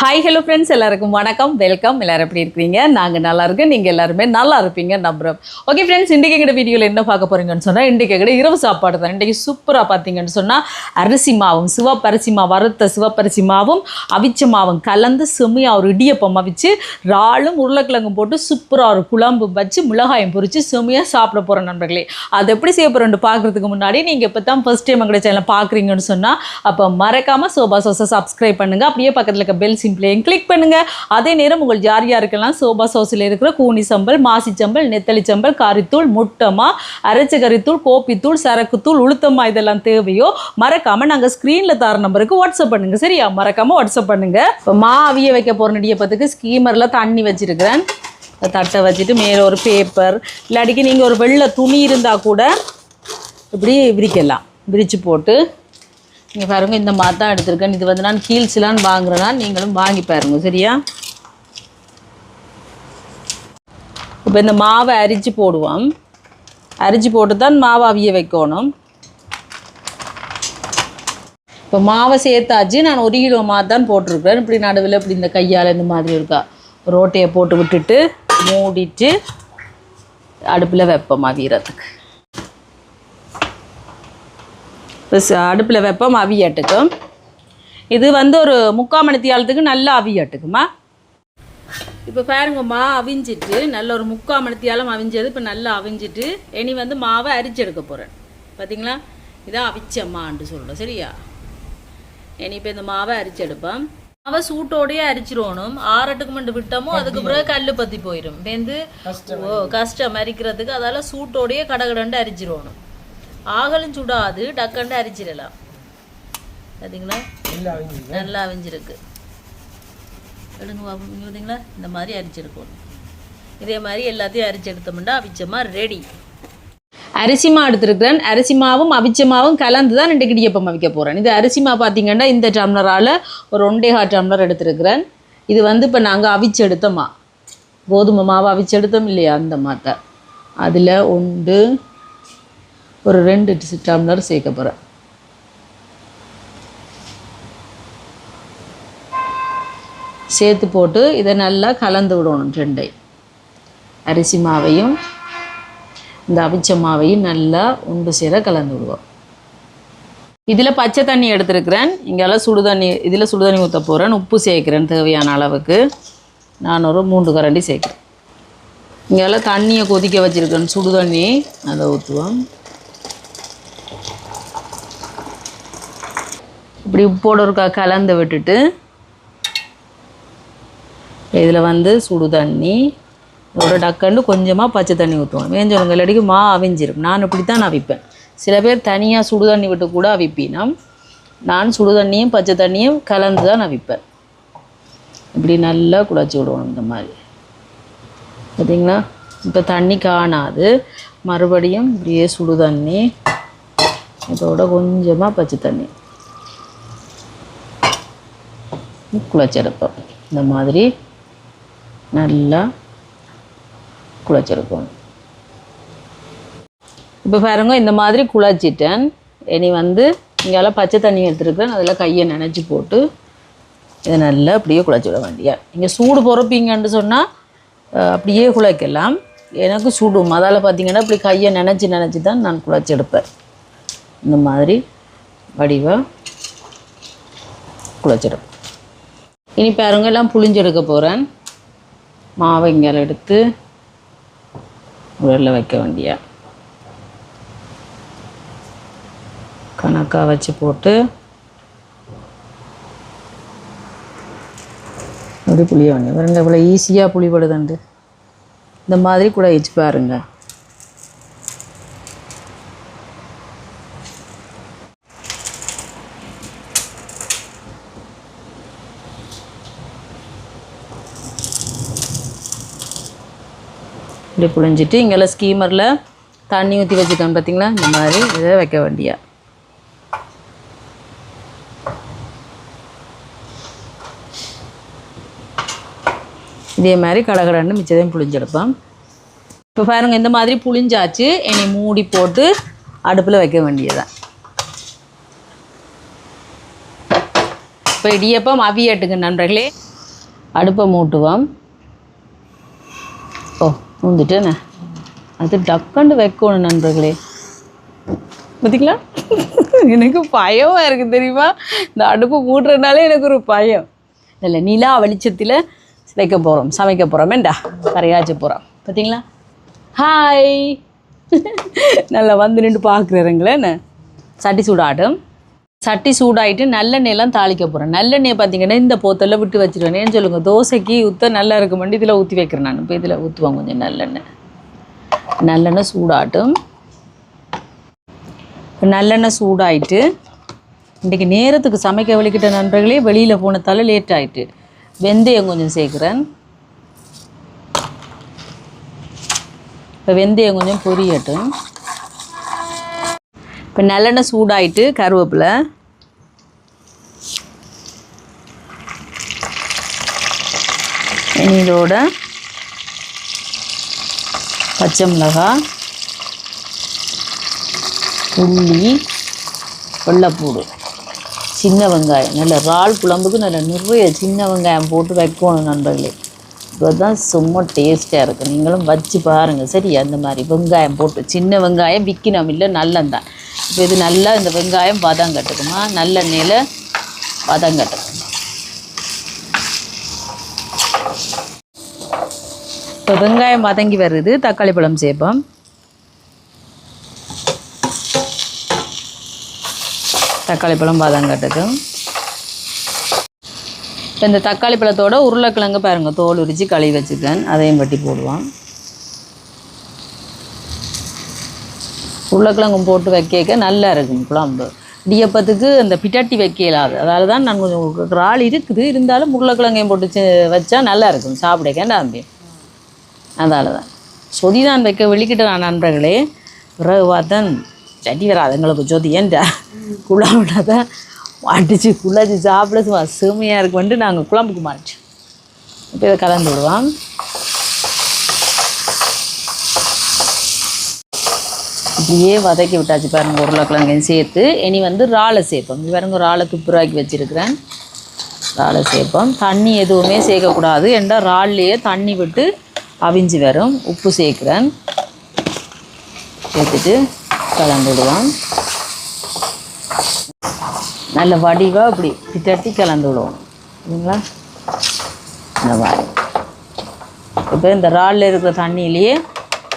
Hi hello friends எல்லாருக்கும் வணக்கம். Welcome எல்லோரும் எப்படி இருக்கிறீங்க? நாங்கள் நல்லா இருக்கோம். நீங்கள் எல்லாருமே நல்லா இருப்பீங்க. நம்புகிறோம் ஓகே ஃப்ரெண்ட்ஸ் இன்றைக்கி எங்கள் வீடியோவில் என்ன பார்க்க போறீங்கன்னு சொன்னால் இன்றைக்கி எங்கட இரவு சாப்பாடு தான். இன்றைக்கி சூப்பராக பார்த்தீங்கன்னு சொன்னால் அரிசி மாவும் சிவப்பரிசி மாவு வறுத்த சிவப்பரிசி மாவும் அவிச்ச மாவும் கலந்து செம்மையாக ஒரு இடியப்பம் அவிச்சு இறாலும் உருளைக்கிழங்கும் போட்டு சூப்பராக ஒரு குழம்பு வச்சு மிளகாயம் பொறிச்சு செம்மையாக சாப்பிட போகிற நண்பர்களே. அது எப்படி செய்ய போகிறோன்னு பார்க்குறதுக்கு முன்னாடி நீங்கள் இப்போ தான் ஃபஸ்ட் டைம் எங்களுடைய சேனல் பார்க்குறீங்கன்னு சொன்னால் அப்போ மறக்காமல் சோபா சோஸை சப்ஸ்கிரைப் பண்ணுங்கள் அப்படியே பக்கத்தில் இருக்க பெல் சிம்பிளையும் கிளிக் பண்ணுங்கள் அதே நேரம் உங்கள் யார் யாருக்கெல்லாம் சோபா சோஸில் இருக்கிற கூனி சம்பல் மாசி சம்பல் நெத்தலி சம்பல் கறித்தூள் முட்டமா அரைச்ச கறித்தூள் கோப்பித்தூள் சரக்குத்தூள் உளுத்தமா இதெல்லாம் தேவையோ மறக்காமல் நாங்கள் ஸ்க்ரீனில் தர நம்பருக்கு வாட்ஸ்அப் பண்ணுங்கள் சரியா? மறக்காமல் வாட்ஸ்அப் பண்ணுங்கள் இப்போ மா அவிய வைக்க போகிற நடியப்பத்துக்கு ஸ்கீமரில் தண்ணி வச்சிருக்கிறேன். தட்டை வச்சுட்டு மேலே ஒரு பேப்பர் இல்லாட்டிக்கு நீங்கள் ஒரு வெள்ளை துணி இருந்தால் கூட இப்படி விரிக்கலாம். விரித்து போட்டு இங்கே பாருங்க இந்த மாதிரி தான் எடுத்திருக்கேன். இது வந்து நான் ஹீல்ஸ்லாம் வாங்குறேன்னா நீங்களும் வாங்கி பாருங்க சரியா? இப்போ இந்த மாவை அரிச்சு போடுவோம். அரிச்சு போட்டு தான் மாவை அவிய வைக்கணும். இப்போ மாவை சேர்த்தாச்சு நான் ஒரு கிலோ மாவு தான் போட்டிருக்கிறேன். இப்படி நடுவில் இப்படி இந்த கையால் இந்த மாதிரி இருக்கா. ரோட்டையை போட்டு விட்டுட்டு மூடிட்டு அடுப்பில் வைப்போம் அவியறதுக்கு இப்போ அடுப்பில் வைப்போம் அவியட்டுக்கும் இது வந்து ஒரு முக்கால் மணி தியாலத்துக்கு நல்லா அவியட்டுக்குமா இப்போ பாருங்கம்மா அவிஞ்சிட்டு நல்ல ஒரு முக்கால் மணி தியாலம் அவிஞ்சது இப்போ நல்லா அவிஞ்சிட்டு இனி வந்து மாவை அரிச்சு எடுக்க போகிறேன் பார்த்தீங்களா இதான் அவிச்சம்மான்ட்டு சொல்கிறோம் சரியா? இனி இப்போ இந்த மாவை அரிச்சு எடுப்பேன் மாவை சூட்டோடயே அரிச்சிடணும் ஆறட்டுக்கு மட்டும் விட்டோமோ அதுக்கு பிறகு கல் பற்றி போயிடும் வெந்து ஓ கஷ்டம். அரிக்கிறதுக்கு அதால் சூட்டோடயே கடகடண்டு அரிச்சிடணும் ஆகலும் சுடாது டக்கண்டு அரிச்சிடலாம் பார்த்தீங்களா நல்லா அவிஞ்சிருக்கு. எடுங்க பார்த்தீங்களா இந்த மாதிரி அரிச்செடுக்கணும் இதே மாதிரி எல்லாத்தையும் அரிச்சு எடுத்தோம்னா அவிச்சமா ரெடி அரிசிமா எடுத்துருக்கிறேன். அரிசிமாவும் அவிச்சமாவும் கலந்து தான் ரெண்டு கிடியப்பம் அவிக்க போகிறேன் இது அரிசிமா பார்த்தீங்கன்னா இந்த டம்ளரால் ஒரு ஒன்றேகா டம்ளர் எடுத்துருக்கிறேன். இது வந்து இப்போ நாங்கள் அவிச்சு எடுத்தோமா? கோதுமை மாவு அவிச்சு எடுத்தோம் இல்லையா? அந்த மாத்தை. அதில் ஒன்று ஒரு ரெண்டு டம்ளர் சேர்க்க போகிறேன் சேர்த்து போட்டு இதை நல்லா கலந்து விடணும் ரெண்டை. அரிசி மாவையும் இந்த அவிச்ச மாவையும் நல்லா உண்டு சேர கலந்து விடுவோம். இதில் பச்சை தண்ணி எடுத்துருக்கிறேன். இங்கெல்லாம் சுடு தண்ணி இதில் சுடு தண்ணி ஊற்ற போகிறேன் உப்பு சேர்க்குறேன் தேவையான அளவுக்கு. நான் ஒரு மூன்று கரண்டி சேர்க்குறேன். இங்கெல்லாம் தண்ணியை கொதிக்க வச்சுருக்கேன். சுடு தண்ணி அதை ஊற்றுவோம் இப்படி உப்போடு கலந்து விட்டுட்டு இதில் வந்து சுடு தண்ணி ஒரு டக்கண்டு கொஞ்சமாக பச்சை தண்ணி ஊற்றுவோம் வேஞ்சவங்க இல்லாட்டிக்கு மா அவிஞ்சிரும். நான் இப்படி தான் அவிப்பேன். சில பேர் தனியாக சுடு தண்ணி விட்டு கூட அவிப்பினம். நான் சுடு தண்ணியும் பச்சை தண்ணியும் கலந்து தான் அவிப்பேன். இப்படி நல்லா குழச்சி விடுவோம் இந்த மாதிரி. பார்த்திங்களா இப்போ தண்ணி காணாது. மறுபடியும் இப்படியே சுடு தண்ணி இதோட கொஞ்சமாக பச்சை தண்ணி. குழச்செடுப்போம் இந்த மாதிரி நல்லா குழச்செடுப்போம் இப்போ பாருங்க இந்த மாதிரி குழச்சிட்டேன் இனி வந்து இங்கெல்லாம் பச்சை தண்ணி எடுத்துருக்கேன் அதில் கையை நினச்சி போட்டு இதை நல்லா அப்படியே குழச்சி விட வேண்டியா. நீங்கள் சூடு பொறப்பீங்கன்னு சொன்னால் அப்படியே குழைக்கலாம் எனக்கு சுடும் அதால் பார்த்தீங்கன்னா இப்படி கையை நினச்சி நினச்சி தான் நான் குழச்சி எடுப்பேன் இந்த மாதிரி வடிவாக குழச்சிடும் இனி பாருங்க எல்லாம் புளிஞ்செடுக்க போகிறேன் மாவை இங்கே எடுத்து உரலில் வைக்க வேண்டியா? கணக்காக வச்சு போட்டு அப்படி புளிய வேண்டிய. பாருங்க இவ்வளோ ஈஸியாக புளிப்படுதுண்டு இந்த மாதிரி கூட வச்சு பாருங்கள் இப்படி புழிஞ்சிட்டு இங்கெல்லாம் ஸ்கீமரில் தண்ணி ஊற்றி வச்சுக்கோங்க பார்த்தீங்களா இந்த மாதிரி இதை வைக்க வேண்டிய? இதே மாதிரி கடகடன்னு மிச்சதையும் புளிஞ்செடுப்போம் இப்போ பாருங்கள் இந்த மாதிரி புளிஞ்சாச்சு என்னை மூடி போட்டு அடுப்பில் வைக்க வேண்டியதுதான். இப்போ இடியப்பம் அவியட்டுக்கு நண்பர்களே. அடுப்பை மூட்டுவோம். ஓ அது டக்குண்டு வைக்கணும் நண்பர்களே. பார்த்தீங்களா எனக்கு பயமாக இருக்குது தெரியுமா? இந்த அடுப்பு மூட்டுறதுனாலே எனக்கு ஒரு பயம். இல்லை நிலா வெளிச்சத்தில் வைக்க போகிறோம் சமைக்க போகிறோம் ஏண்டா? கரையாச்ச போகிறோம் பார்த்தீங்களா ஹாய் நல்லா வந்து நின்று பார்க்குறேங்களேன்னு சட்டி சூடாட்டும். சட்டி சூடாகிட்டு நல்லெண்ணெயெல்லாம் தாளிக்க போகிறேன் நல்லெண்ணெய் பார்த்தீங்கன்னா இந்த போத்தெல்லாம் விட்டு வச்சிருவேன். ஏன்னு சொல்லுங்கள் தோசைக்கு ஊற்ற நல்லா இருக்குமெண்டு இதில் ஊற்றி வைக்கிறேன் நான். இப்போ இதில் ஊற்றுவேன் கொஞ்சம் நல்லெண்ணெய். நல்லெண்ணெய் சூடாட்டும். இப்போ நல்லெண்ணெய் சூடாயிட்டு இன்றைக்கி நேரத்துக்கு சமைக்க வலிக்கிட்ட நண்பர்களே வெளியில் போனதால் லேட் ஆகிட்டு வெந்தயம் கொஞ்சம் சேர்க்குறேன். இப்போ வெந்தயம் கொஞ்சம் பொரியட்டும். இப்போ நல்லெண்ணெய் சூடாயிட்டு கருவேப்பிலை. இனி இதோட பச்சை மிளகாய் உள்ளி வெள்ளைப்பூடு. சின்ன வெங்காயம் நல்ல இறால் குழம்புக்கு நல்ல நிறைய சின்ன வெங்காயம் போட்டு வைக்கணும் நண்பர்களே. இதுதான் சும்மா டேஸ்ட்டாக இருக்கும் நீங்களும் வச்சு பாருங்கள் சரி அந்த மாதிரி வெங்காயம் போட்டு சின்ன வெங்காயம் விற்கணும் இல்லை நல்லந்தான் இப்போ இது நல்லா இந்த வெங்காயம் பாதாம் கட்டுக்குமா? நல்லெண்ணெயில் பாதாம் கட்டணும். இப்போ வெங்காயம் வதங்கி வருது. தக்காளி பழம் சேர்ப்போம். தக்காளி பழம் பாதாம் கட்டுக்கும். இப்போ இந்த தக்காளி பழத்தோட உருளைக்கிழங்கு பாருங்கள் தோல் உரித்து கழுவி வச்சுக்கேன் அதையும் வெட்டி போடுவான் உருளைக்கிழங்கும் போட்டு வைக்க நல்லா இருக்கும் குழம்பு. இடியப்பத்துக்கு அந்த பிட்டாட்டி வைக்க அதால் தான் நான் கொஞ்சம் இறால் இருக்குது. இருந்தாலும் உருளைக்கிழங்கையும் போட்டு செ- வச்சா நல்லா இருக்கும். சாப்பிடக்கேண்டா தம்பி அதால் தான். சொதி தான் வைக்க வெளிக்கிட்ட நான் நண்பர்களே? பிறகு பார்த்தேன் சட்டி வராது. எங்களுக்கு ஜோதி ஏன்டா குழம்புனா தான் அடித்து குழச்சி சாப்பிட சும்மா செமையாக இருக்குமெண்டு நாங்கள் குழம்புக்கு மாட்டோம் இப்போ இதை கலந்து விடுவோம். இப்படியே வதக்கி விட்டாச்சு பாருங்க உருளைக்கிழங்கையும் சேர்த்து. இனி வந்து இறாலை சேர்ப்போம் இது பாருங்க இறாலை துப்புராக்கி வச்சுருக்கிறேன். இறாலை சேர்ப்போம் தண்ணி எதுவுமே சேர்க்கக்கூடாது. ஏன்டா இறால்லையே தண்ணி விட்டு அவிஞ்சு வரும். உப்பு சேர்க்குறேன். சேர்த்துட்டு கலந்துடுவோம் நல்ல வடிவாக இப்படி தட்டி கலந்து விடுவோம் சரிங்களா? இந்த மாதிரி. இப்போ இந்த இறாலில் இருக்கிற தண்ணியிலேயே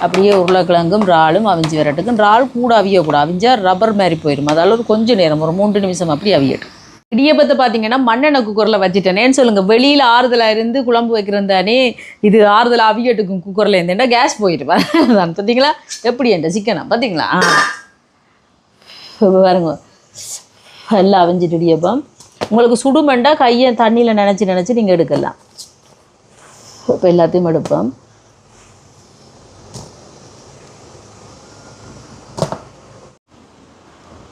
அப்படியே உருளைக்கிழங்கும் இறாலும் அவிஞ்சு வரட்டுக்கும் இறால் கூட அவியக்கூடாது அவிஞ்சா ரப்பர் மாதிரி போயிடும் அதால ஒரு கொஞ்சம் நேரம் ஒரு மூன்று நிமிஷம் அப்படி அவியட்டும். இடியப்பத்தை பார்த்தீங்கன்னா மண்ணெண்ணெய் குக்கரில் வச்சுட்டேனேன்னு சொல்லுங்கள் வெளியில் ஆறுதலாக இருந்து குழம்பு வைக்கிறந்தானே இது ஆறுதல் அவியட்டுக்கும் குக்கரில் இருந்தேன்டா கேஸ் போயிட்டு பார்த்தீங்களா? எப்படி என்ற சிக்கனா? பார்த்தீங்களா? ஆ. பாருங்க. எல்லாம் அவிஞ்சிட்டு இடியப்பம். உங்களுக்கு சுடுமெண்டா கையை தண்ணியில் நினச்சி நினச்சி நீங்கள் எடுக்கலாம். இப்போ எல்லாத்தையும் எடுப்போம்.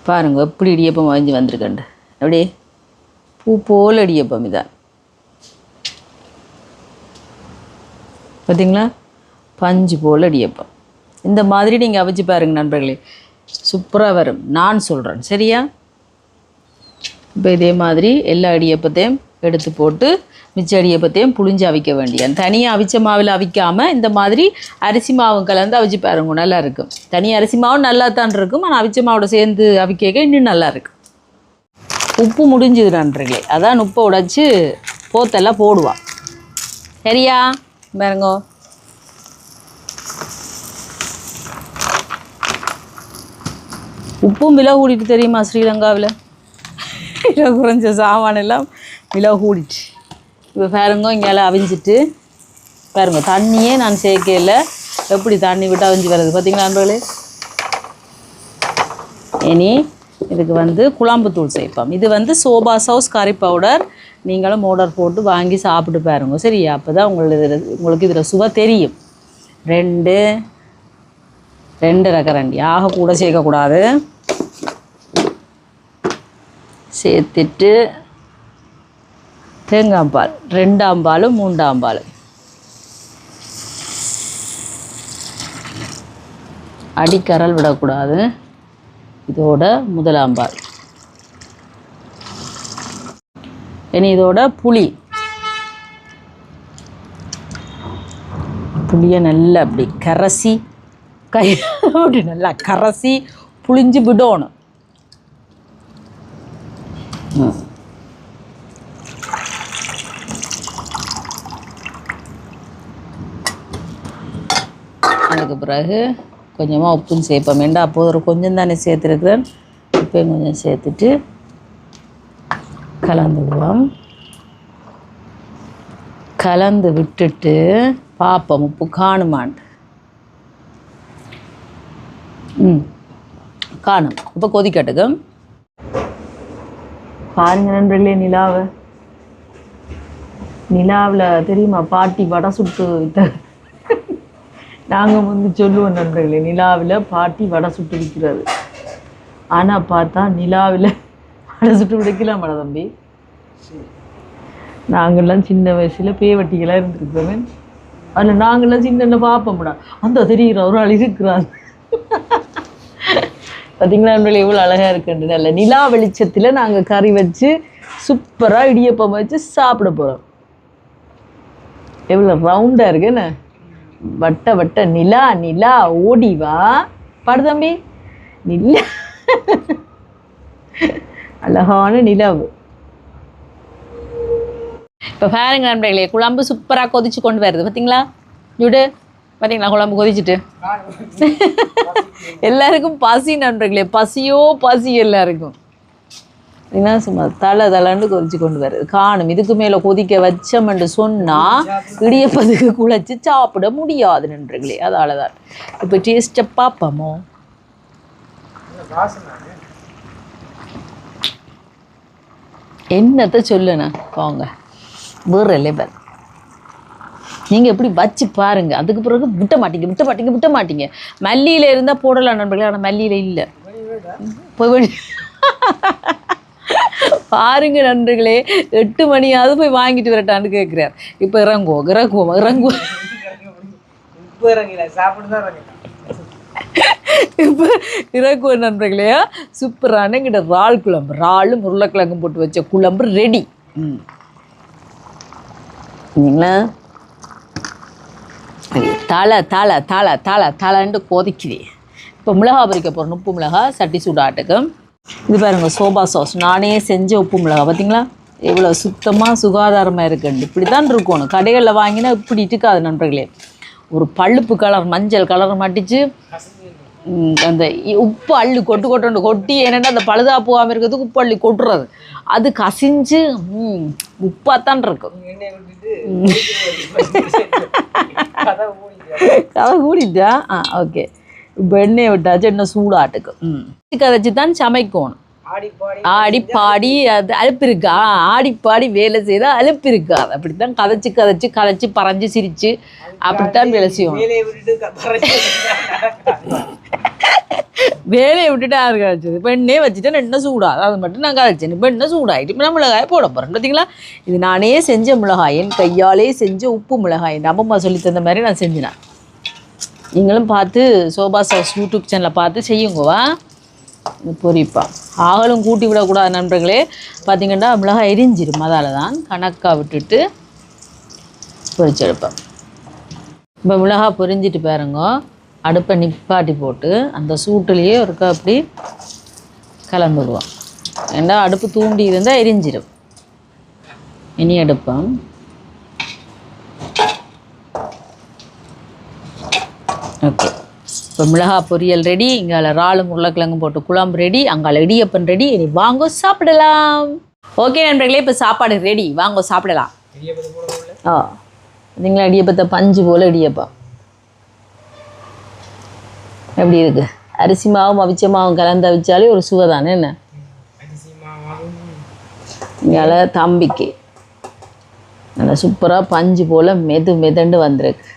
பாருங்க எப்படி இடியப்பம் வாங்கி வந்திருக்கண்டு அப்படியே பூ போல் இடியப்பம் இதான். பார்த்தீங்களா பஞ்சு போல் இடியப்பம். இந்த மாதிரி நீங்கள் அவிச்சு பாருங்கள் நண்பர்களே. சூப்பராக வரும். நான் சொல்கிறேன் சரியா? இப்போ இதே மாதிரி எல்லா இடியப்பத்தையும் எடுத்து போட்டு மிச்ச பற்றியும் புளிஞ்சு அவிக்க வேண்டியது. தனியாக அவிச்ச மாவில் அவிக்காமல் இந்த மாதிரி அரிசி மாவும் கலந்து அவிச்சு பாருங்க நல்லா இருக்கும். தனி அரிசி மாவும் நல்லா தான் இருக்கும் ஆனால் அவிச்ச மாவோட சேர்ந்து அவிக்க இன்னும் நல்லா இருக்கும். உப்பு முடிஞ்சுது நன்றிகளே அதான் உப்பை உடைச்சி போத்தெல்லாம் போடுவான். சரியா? பாருங்கோ. உப்பும் விலை கூடிட்டு தெரியுமா ஸ்ரீலங்காவில்? குறைஞ்ச சாமான் எல்லாம் மிளகு கூடிச்சு. இப்போ பாருங்க இங்கெல்லாம் அவிஞ்சிட்டு பாருங்க தண்ணியே நான் சேர்க்கல. எப்படி தண்ணி விட்டு அவிஞ்சு வருது பார்த்தீங்களா நண்பர்களே? இனி இதுக்கு வந்து குழம்புத்தூள் சேர்ப்போம். இது வந்து சோபா சவுஸ் கறி பவுடர். நீங்களும் ஆர்டர் போட்டு வாங்கி சாப்பிட்டு பாருங்க சரியா? அப்போ தான் உங்களுக்கு இதில் உங்களுக்கு இதில் சுவை தெரியும். ரெண்டு ரெண்டு ரக்கரண்டி ஆக கூட சேர்க்கக்கூடாது. சேர்த்துட்டு தேங்காய் பால் ரெண்டாம் பால் மூன்றாம் பால். அடிக்கரல் விடக்கூடாது. இதோட முதலாம் பால். இனி இதோட புளி. புளியை நல்லா அப்படி கரைசி கை அப்படி நல்லா கரைசி புளிஞ்சு விடணும். அதுக்கு பிறகு கொஞ்சமாக உப்பும் சேர்ப்போம். ஏண்டா அப்போது ஒரு கொஞ்சம் தானே சேர்த்துருக்குறேன். உப்பையும் கொஞ்சம் சேர்த்துட்டு கலந்துடுவோம். கலந்து விட்டுட்டு பார்ப்போம் உப்பு காணுமான்ட்டு ம். காணும். இப்போ கொதிக்கட்டுக்கும் பாருங்க நண்பர்களே நிலாவை. நிலாவில் தெரியுமா? பாட்டி வடை சுட்டு வித்த நாங்கள் வந்து சொல்லுவோம் நண்பர்களே நிலாவில் பாட்டி வடை சுட்டு விற்கிறது ஆனால் பார்த்தா நிலாவில் வடை சுட்டு விடைக்கலாமாடா தம்பி? நாங்கள்லாம் சின்ன வயசில் பேவட்டிகளாக இருந்திருக்கிறோமே. அதில் நாங்கள்லாம் சின்ன பார்ப்போம்டா அந்த தெரிகிற ஒரு ஆள் இருக்கிறார் பார்த்தீங்களா நண்பர்களே எவ்வளோ அழகாக இருக்குன்னு நல்ல நிலா வெளிச்சத்தில் நாங்கள் கறி வச்சு சூப்பராக இடியப்பம் வச்சு சாப்பிட போகிறோம் எவ்வளோ ரவுண்டாக இருக்குன்னு வட்ட வட்ட நிலா நிலா ஓடி வா. பாடு தம்பி. நிலா. அழகான நிலாவு இப்போ பாருங்க நண்பர்களே குழம்பு சூப்பராக கொதிச்சு கொண்டு வருது. பார்த்தீங்களா விடு பார்த்தீங்களா குழம்பு கொதிச்சுட்டு? எல்லாருக்கும் பசி நண்பர்களே பசியோ பசி எல்லாருக்கும். என்ன சும்மா தலை தலைன்னு கொதிச்சு கொண்டு வருது காணும். இதுக்கு மேலே கொதிக்க வச்சோம்னு சொன்னால் இடியப்பதுக்கு குழைச்சி சாப்பிட முடியாது நண்பர்களே. அதால தான் இப்போ டேஸ்ட்டை பார்ப்போமோ என்னத்தை சொல்லுண்ணா போங்க வேற லெவல் நீங்கள் எப்படி வச்சு பாருங்க. அதுக்கு பிறகு விட்ட மாட்டீங்க விட்ட மாட்டீங்க விட்ட மாட்டீங்க. மல்லியில் இருந்தால் போடலாம் நண்பர்களே ஆனால் மல்லியில் இல்லை. போய் வழி பாருங்க நண்பர்களே எட்டு மணியாவது போய் வாங்கிட்டு வரட்டான்னு கேட்குறார் இப்போ இறங்குவோம் இறங்குவோம் இறங்குவோம் இப்போ இறக்குவோம் நண்பர்களே சூப்பரான எங்கிட்ட இறால் குழம்பு இறாலும் உருளைக்கிழங்கும் போட்டு வச்ச குழம்பு ரெடி ம். சரிங்களா தலை தலை தலை தலை தலைன்ட்டு கொதிக்குது. இப்போ மிளகா பொரிக்க போகிறோம் உப்பு மிளகா சட்டி சூடாட்டுக்கு இது பாருங்க சோபா சாஸ் நானே செஞ்ச உப்பு மிளகா பார்த்தீங்களா எவ்வளோ சுத்தமாக சுகாதாரமாக இருக்குண்டு இப்படி தான் இருக்கணும் கடைகளில் வாங்கினா இப்படி இருக்காது நண்பர்களே. ஒரு பழுப்பு கலர் மஞ்சள் கலர் மட்டிச்சு. அந்த உப்பு அள்ளி கொட்டு கொட்டு கொட்டி என்னென்னா அந்த பழுதா போகாமல் இருக்கிறதுக்கு உப்பு அள்ளி கொட்டுறது. அது கசிஞ்சு ம், உப்பாத்தான் இருக்கும். கதை கூடிட்டா ஆ ஓகே. இப்போ எண்ணெயை விட்டாச்சு எண்ணெய் சூடாட்டுக்கு. ம். கதைச்சு தான் சமைக்கணும். ஆடி பாடி ஆடி பாடி அது அலுப்பு இருக்கா ஆடி பாடி வேலை செய்தால் அலுப்பு இருக்காது அப்படித்தான் கதைச்சு கதைச்சு கதைச்சு பறஞ்சு சிரிச்சு அப்படித்தான் வேலை செய்யணும் வேலையை விட்டுட்டு யாரு கதைச்சது? இப்போ எண்ணெய் வச்சுட்டு எண்ணெய் சூடாது அது மட்டும் நான் கதைச்சேன். இப்போ எண்ணெய் சூடாயிட்டு? இப்போ நான் மிளகாயை போட போகிறேன் பார்த்தீங்களா இது நானே செஞ்ச மிளகாய் என் கையாலே செஞ்ச உப்பு மிளகாய் என் அம்மம்மா சொல்லி தந்த மாதிரி நான் செஞ்சினேன் நீங்களும் பார்த்து சோபா சாஸ் யூடியூப் சேனலை பார்த்து செய்யுங்கவா பொரிப்பா. ஆகலும் கூட்டி விடக்கூடாது நண்பர்களே. பார்த்தீங்கன்னா மிளகாய் எரிஞ்சிடும் அதால தான் கணக்காக விட்டுட்டு பொரிச்செடுப்பேன் இப்போ மிளகாய் பொரிஞ்சிட்டு பாருங்க. அடுப்பை நிப்பாட்டி போட்டு அந்த சூட்டுலேயே ஒருக்கா அப்படி கலந்துடுவோம் ஏன்னா அடுப்பு தூண்டி இருந்தால் எரிஞ்சிடும் இனி எடுப்பேன் இப்போ மிளகா பொரியல் ரெடி இங்கால இறாலும் உருளைக்கிழங்கும் போட்டு குழம்பு ரெடி அங்கால இடியப்பன் ரெடி இனி வாங்க சாப்பிடலாம். ஓகே நண்பர்களே இப்போ சாப்பாடு ரெடி வாங்க சாப்பிடலாம். ஆ நீங்களா இடியப்பத்தை பஞ்சு போல் இடியப்பம். எப்படி இருக்கு? அரிசி மாவும் அவிச்ச மாவும் கலந்து அவிச்சாலே ஒரு சுவை தானே என்ன? இங்கால தம்பிக்கு. நல்லா சூப்பராக பஞ்சு போல் மெது மெதண்டு வந்திருக்கு.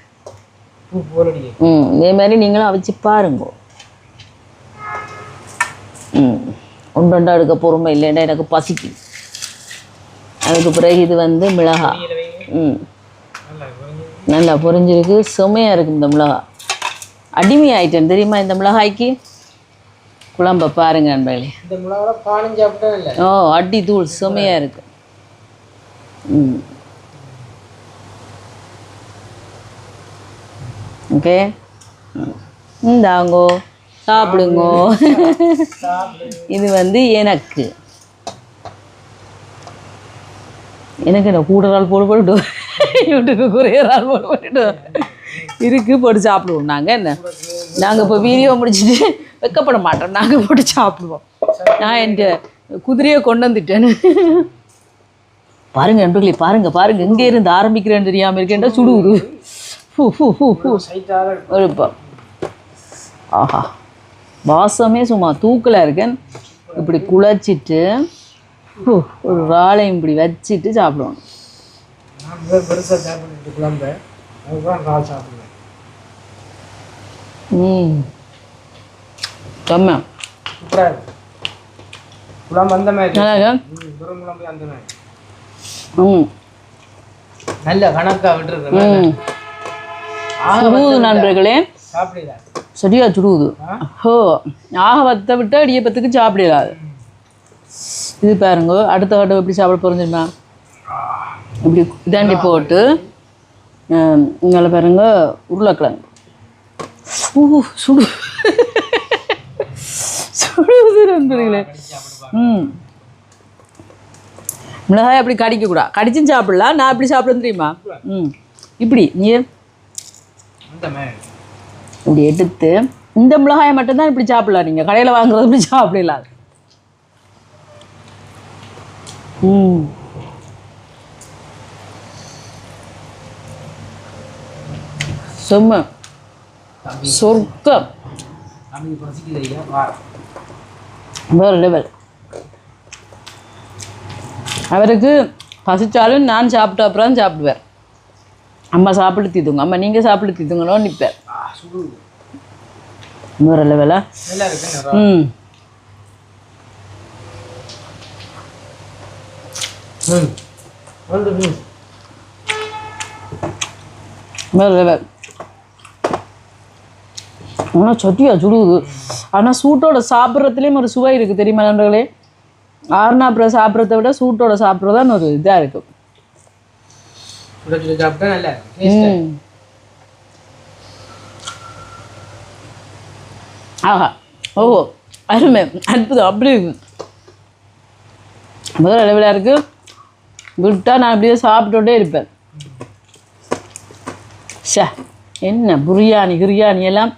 ம் இதே மாதிரி நீங்களும் அவிச்சு பாருங்க. ம் ஒன்றா எடுக்க பொறுமை இல்லைன்னா எனக்கு பசிக்கு. அதுக்கு பிறகு இது வந்து மிளகா. ம். நல்லா பொரிஞ்சிருக்கு. செமையாக இருக்கு இந்த மிளகா. அடிமை ஆயிட்டேன். தெரியுமா இந்த மிளகாய்க்கு? குழம்ப பாருங்க நண்பர்களே இந்த மிளகால பானம் சாப்பிட்டா இல்லை ஓ அடி தூள். செமையாக இருக்கு. ம். ஓகே? இந்தாங்கோ சாப்பிடுங்கோ. இது வந்து எனக்கு. எனக்கு என்ன கூட ஆள் போட்டு போட்டு யூடியூக்கு குறைய ஆள் போட்டு போட்டு இருக்கு போட்டு சாப்பிடுவோம். நாங்கள் என்ன? நாங்கள் இப்போ வீடியோ முடிச்சுட்டு வெக்கப்பட மாட்டோம். நாங்கள் போட்டு சாப்பிடுவோம். நான் என் குதிரையை கொண்டு வந்துட்டேன்னு பாருங்க நண்பர்களே பாருங்க பாருங்க. எங்கே இருந்து ஆரம்பிக்கிறேன்னு தெரியாமல் இருக்கேன்டா சுடுவுது ஒரு ப- ஆஹா. வாசமே சும்மா தூக்கல இருக்கேன். இப்படி குழச்சிட்டு ஹூ, ஒரு ராளையும் இப்படி வச்சிட்டு சாப்பிடுவோம் ம். செம்ம குழம்பு அந்த மாதிரி குழம்பு அந்த மாதிரி. ம். நல்ல கணக்கா விட்டுருக்கேன். சுடுவுது நண்பர்களே. சரியா சுடுவுது ஹோ ஆக வத்த விட்டு இடியப்பத்துக்கு சாப்பிடலாது இது பாருங்க அடுத்த வட்டம் எப்படி சாப்பிட போகிறோம் தெரியுமா? இப்படி இதாண்டி போட்டு இங்கே பாருங்க உருளைக்கிழங்கு. ஊ சுடு. சுடுவது நண்பர்களே. ம். மிளகாய் அப்படி கடிக்க கூடாது கடிச்சும் சாப்பிடலாம் நான் எப்படி சாப்பிடுறேன் தெரியுமா? ம். இப்படி நீ இப்படி எடுத்து இந்த மிளகாயை மட்டும்தான் இப்படி சாப்பிடலாம் நீங்கள் கடையில் வாங்குறது இப்படி சாப்பிடலாம் ம். செம்ம. சொர்க்கம். வேறு லெவல் அவருக்கு பசிச்சாலும் நான் சாப்பிட்ட அப்புறம் சாப்பிடுவேன். அம்மா சாப்பிட்டு தீத்துங்க அம்மா நீங்கள் சாப்பிட்டு தீத்துங்களோ நிற்பேன் இன்னொரு லெவலா ம். ம் லெவல் ஆனால் சொட்டியா சுடுகுது ஆனால் சூட்டோட சாப்பிட்றதுலேயும் ஒரு சுவை இருக்குது தெரியுமா நண்பர்களே? ஆறுனா அப்புறம் சாப்பிட்றத விட சூட்டோட சாப்பிட்றது தான் ஒரு இதாக இருக்கும் சுட சுட சாப்பிட்டா நல்லா ஆஹா ஓஹோ அருமை அற்புதம் அப்படி முதல் அளவில் இருக்கு விட்டா நான் அப்படியே சாப்பிட்டுட்டே இருப்பேன் ஷே என்ன பிரியாணி கிரியாணி எல்லாம்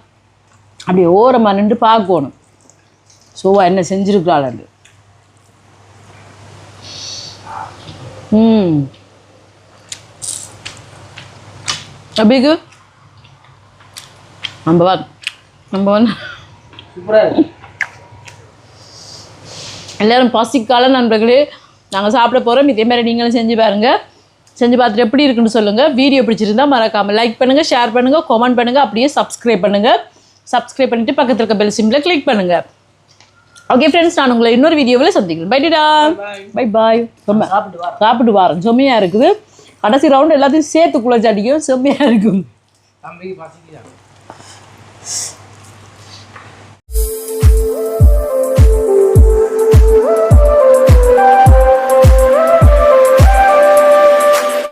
அப்படியே ஓரமாக நின்று பார்க்கணும் சோவா என்ன செஞ்சுருக்காளு ம் அப்படிக்கு நம்பர் ஒன் நம்பர் ஒன் எல்லாரும் பசிக்கால நண்பர்களே நாங்கள் சாப்பிட போகிறோம் இதே மாதிரி நீங்களும் செஞ்சு பாருங்க. செஞ்சு பார்த்துட்டு எப்படி இருக்குன்னு சொல்லுங்கள் வீடியோ பிடிச்சிருந்தா மறக்காமல் லைக் பண்ணுங்கள் ஷேர் பண்ணுங்கள் கமெண்ட் பண்ணுங்கள் அப்படியே சப்ஸ்கிரைப் பண்ணுங்கள் சப்ஸ்கிரைப் பண்ணிவிட்டு பக்கத்தில் இருக்க பெல் சிம்பிளை கிளிக் பண்ணுங்கள் ஓகே ஃப்ரெண்ட்ஸ் நான் உங்களை இன்னொரு வீடியோவில் சந்திக்கிறேன். பை டிடா பை பாய் ரொம்ப சாப்பிட்டு வா சாப்பிட்டு வாரேன். செம்மையாக இருக்குது. கடைசி ரவுண்ட் எல்லாத்தையும் சேர்த்து குளிச்சாட்டிக்கும் செம்மையாக இருக்கும். தம்பிக்கு